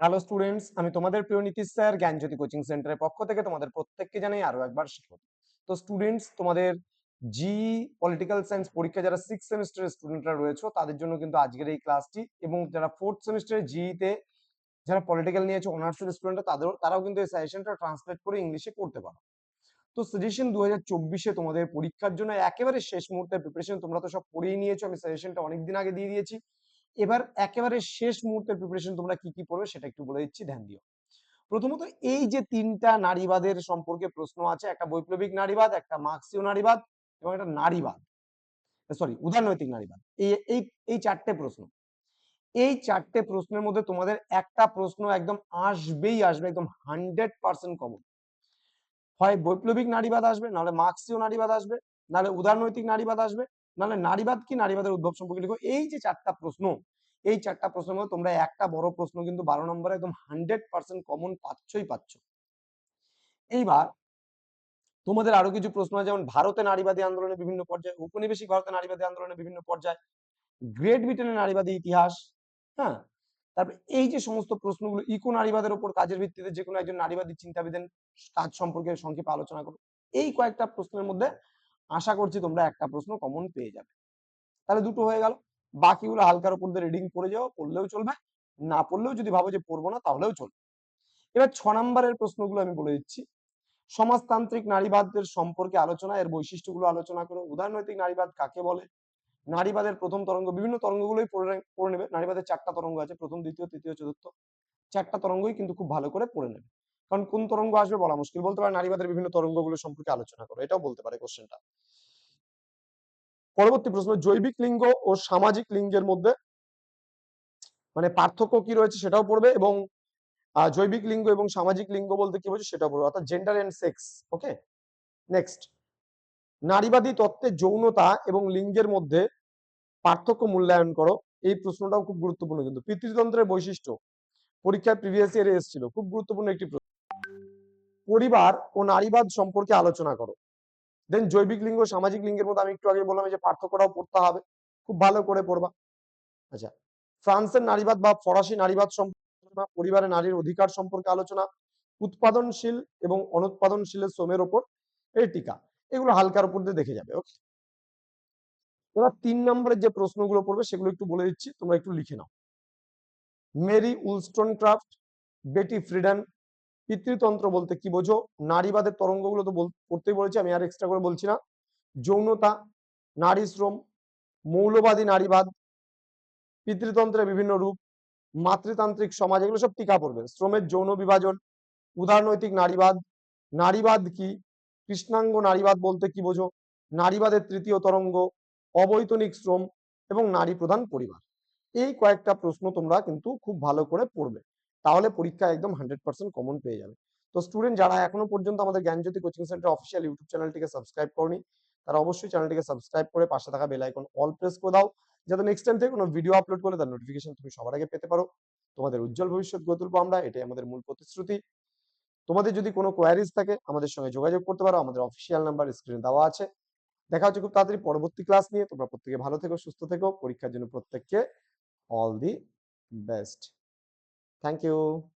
Hello students আমি তোমাদের প্রিয় নীতিশ স্যার, জ্ঞানজ্যোতি কোচিং সেন্টারের পক্ষ থেকে তোমাদের প্রত্যেককে জানাই আরও একবার স্বাগত। তো স্টুডেন্টস তোমাদের জি পলিটিক্যাল সায়েন্স পরীক্ষা যারা সিক্স সেমিস্টারের স্টুডেন্টরা রয়েছে, তাদের জন্য কিন্তু আজকের এই ক্লাসটি এবং যারা ফোর্থ সেমিস্টারের জিতে যারা পলিটিক্যাল নিয়েছে অনার্সের স্টুডেন্টরা তাদের তারাও কিন্তু এই সাজেশনটা ট্রান্সলেট করে ইংলিশে করতে পারো। তো সাজেশন দু হাজার চব্বিশে তোমাদের পরীক্ষার জন্য একেবারে শেষ মুহূর্তে প্রিপারেশন তোমরা তো সব পড়েই নিয়েছো, আমি সাজেশনটা অনেকদিন আগে দিয়ে দিয়েছি। এবার একেবারে শেষ মুহূর্তের প্রিপারেশন তোমরা কি কি পড়বে সেটা একটু বলে দিচ্ছি, ধ্যান দিও। প্রথমত এই যে তিনটা নারীবাদের সম্পর্কে প্রশ্ন আছে, একটা বৈপ্লবিক নারীবাদ, একটা মার্ক্সীয় নারীবাদ এবং একটা নারীবাদ। সরি উদারনৈতিক নারীবাদ। এই এই এই চারটে প্রশ্ন। এই চারটে প্রশ্নের মধ্যে তোমাদের একটা প্রশ্ন একদম আসবেই আসবে, একদম হান্ড্রেড পার্সেন্ট কমন হয় বৈপ্লবিক নারীবাদ আসবে, নাহলে মার্ক্সীয় নারীবাদ আসবে, নাহলে উদারনৈতিক নারীবাদ আসবে নাহলে নারীবাদ কি নারীবাদের উদ্ভব সম্পর্কে লিখো। এই যে চারটা প্রশ্ন, এই চারটা প্রশ্নের মধ্যে তোমরা একটা বড় প্রশ্ন কিন্তু বারো নম্বরে একদম হান্ড্রেড পার্সেন্ট কমন পাচ্ছই পাচ্ছ। এইবার তোমাদের আরও কিছু প্রশ্ন আছে, যেমন ভারতে নারীবাদী আন্দোলনের বিভিন্ন পর্যায়ে উপনিবেশিক ভারতে নারীবাদী আন্দোলনের বিভিন্ন পর্যায়ে, গ্রেট ব্রিটেনের নারীবাদী ইতিহাস হ্যাঁ? তারপর এই যে সমস্ত প্রশ্নগুলো ইকো নারীবাদের উপর কাজের ভিত্তিতে যে কোনো একজন নারীবাদী চিন্তাবিদের কাজ সম্পর্কে সংক্ষেপে আলোচনা করো এই কয়েকটা প্রশ্নের মধ্যে আশা করছি তোমরা একটা প্রশ্ন কমন পেয়ে যাবে। তাহলে দুটো হয়ে গেল। বাকিগুলো হালকার উপর দিয়ে রিডিং পড়ে যাও, পড়লেও চলবে। না পড়লেও যদি ভাবো যে পড়ব না, তাহলেও চলবে। এবার ছ নম্বরের প্রশ্নগুলো আমি বলে দিচ্ছি। সমাজতান্ত্রিক নারীবাদের সম্পর্কে আলোচনা, এর বৈশিষ্ট্যগুলো আলোচনা করো। উদারনৈতিক নারীবাদ কাকে বলে? নারীবাদের প্রথম তরঙ্গ, বিভিন্ন তরঙ্গগুলোই পড়ে নেবে। নারীবাদের চারটা তরঙ্গ আছে, প্রথম, দ্বিতীয়, তৃতীয়, চতুর্থ। চারটা তরঙ্গই কিন্তু খুব ভালো করে পড়ে নেবে। কারণ কোন তরঙ্গ আসবে বলা মুশকিল। বলতে পারে নারীবাদের বিভিন্ন তরঙ্গগুলো সম্পর্কে আলোচনা করো, এটাও বলতে পারে কোশ্চেনটা পরবর্তী প্রশ্ন, জৈবিক লিঙ্গ ও সামাজিক লিঙ্গের মধ্যে মানে পার্থক্য কি রয়েছে সেটাও পড়বে এবং জৈবিক লিঙ্গ এবং সামাজিক লিঙ্গ বলতে কি বোঝো সেটাও পড়বে। অর্থাৎ gender and sex okay next নারীবাদী তত্ত্বে যৌনতা এবং লিঙ্গের মধ্যে পার্থক্য মূল্যায়ন করো। এই প্রশ্নটাও খুব গুরুত্বপূর্ণ কিন্তু। পিতৃতন্ত্রের বৈশিষ্ট্য, পরীক্ষায় প্রিভিয়াস ইয়ারে এসেছিল, খুব গুরুত্বপূর্ণ একটি পরিবার ও নারীবাদ সম্পর্কে আলোচনা করো। দেন জৈবিক লিঙ্গ, সামাজিক লিঙ্গের মধ্যে আমি একটু আগে বললাম যে পার্থক্যটাও পড়তে হবে, খুব ভালো করে পড়বা। আচ্ছা ফ্রান্সের নারীবাদ বা ফরাসি নারীবাদ সম্পর্কে পরিবারে নারীর অধিকার সম্পর্কে আলোচনা, উৎপাদনশীল এবং অনুৎপাদনশীলের শ্রমের ওপর এই টিকা, এগুলো হালকার উপর দিয়ে দেখে যাবে ওকে এবার তিন নম্বরের যে প্রশ্নগুলো পড়বে সেগুলো একটু বলে দিচ্ছি, তোমরা একটু লিখে নাও। মেরি উলস্টন ক্রাফট বেটি ফ্রিডেন পিতৃতন্ত্র বলতে কি বোঝো? নারীবাদের তরঙ্গগুলো তো পড়তেই বলেছি, আমি আর এক্সট্রা করে বলছি না। যৌনতা, নারী শ্রম, মৌলবাদী নারীবাদ, পিতৃতন্ত্রের বিভিন্ন রূপ, মাতৃতান্ত্রিক সমাজ, এগুলো সব টিকা পড়বে। শ্রমের যৌন বিভাজন, উদারনৈতিক নারীবাদ নারীবাদ কি? কৃষ্ণাঙ্গ নারীবাদ বলতে কি বোঝো? নারীবাদের তৃতীয় তরঙ্গ, অবৈতনিক শ্রম এবং নারী প্রধান পরিবার। এই কয়েকটা প্রশ্ন তোমরা কিন্তু খুব ভালো করে পড়বে। তাহলে পরীক্ষা একদম হান্ড্রেড পার্সেন্ট কমন পেয়ে যাবে। তো স্টুডেন্ট যারা এখনও পর্যন্ত আমাদের Gyanjyoti coaching centre official YouTube চ্যানেলটিকে সাবস্ক্রাইব করনি, তারা অবশ্যই চ্যানেলটিকে সাবস্ক্রাইব করে পাশে থাকা বেল আইকন অল প্রেস করে দাও, যাতে নেক্সট টাইম থেকে কোনো ভিডিও আপলোড করলে তার নোটিফিকেশন তুমি সবার আগে পেতে পারো। তোমাদের উজ্জ্বল ভবিষ্যৎ গড়ে তুলবো আমরা, এটাই আমাদের মূল প্রতিশ্রুতি। তোমাদের যদি কোনো কোয়ারিজ থাকে, আমাদের সঙ্গে যোগাযোগ করতে পারো, আমাদের অফিসিয়াল নাম্বার স্ক্রিনে দেওয়া আছে। দেখা হচ্ছে খুব তাড়াতাড়ি পরবর্তী ক্লাস নিয়ে, তোমরা প্রত্যেকে ভালো থেকো, সুস্থ থেকো, পরীক্ষার জন্য প্রত্যেককে all the best Thank you.